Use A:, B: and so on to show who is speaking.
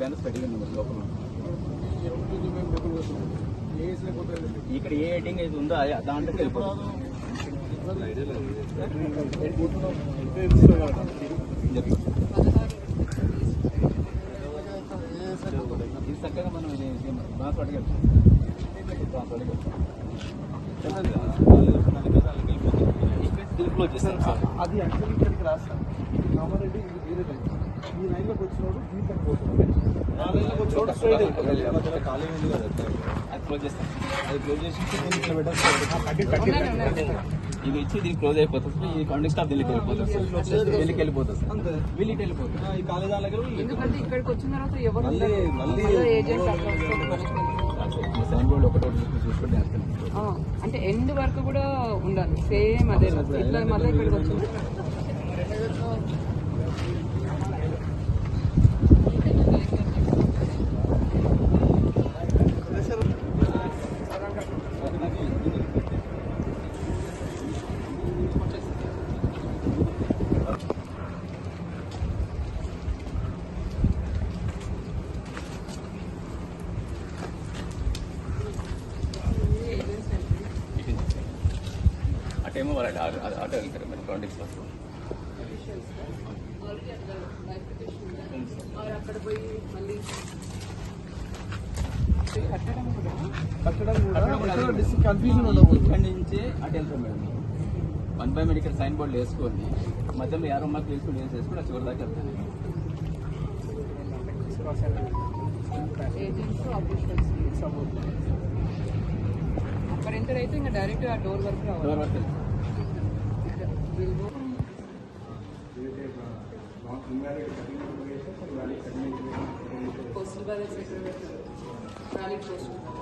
A: Banners పెట్టింది మరి లోపల. ఇక్కడ ఏ హెడ్డింగ్ అయితే ఉందో అది దాంట్లోకి వెళ్ళిపోతుంది ఇది చక్కగా మనం ఇది ట్రాన్స్ఫర్ అడిగాం ట్రాన్స్ఫర్ అడిగాం క్లోజ్ చేస్తాను సార్.
B: అది యాక్చువల్లీ ఇక్కడికి రాస్తాను కామారెడ్డి ఈ లైన్లోకి వచ్చినోడు దీంట్లోకి పోతున్నాడు
A: ఇది ఇచ్చి దీనికి క్లోజ్ అయిపోతుంది ఈ కాంటాక్ట్ స్టాప్ ఢిల్లీకి వెళ్ళిపోతుంది ఢిల్లీకి వెళ్ళిపోతుంది వెళ్ళిపోతుంది
C: ఎందుకంటే ఇక్కడికి వచ్చిన అంటే ఎండ్ వరకు కూడా ఉండాలి. సేమ్ అదే. ఇట్లా మళ్ళీ ఇక్కడికి వచ్చింది.
A: అటేమో వాళ్ళు ఆటో ఆటో వెళ్తారు మరి కాంటాక్ట్స్ వస్తారు
C: కట్టడం కూడా
B: కట్టడం కూడా కన్ఫ్యూజన్ ఉండదు
A: ఇక్కడి నుంచి అటు వెళ్తాం madam one by medical sign బోర్డులు వేసుకొని మధ్యలో యారో మార్కులు వేసుకొని ఏం చేసుకుని చివరి దాకా వెళ్తాను
C: అయితే ఇంకా డోర్ వరకు పోస్టల్ బ్యాలెన్స్ ఎక్కడ పెట్టారు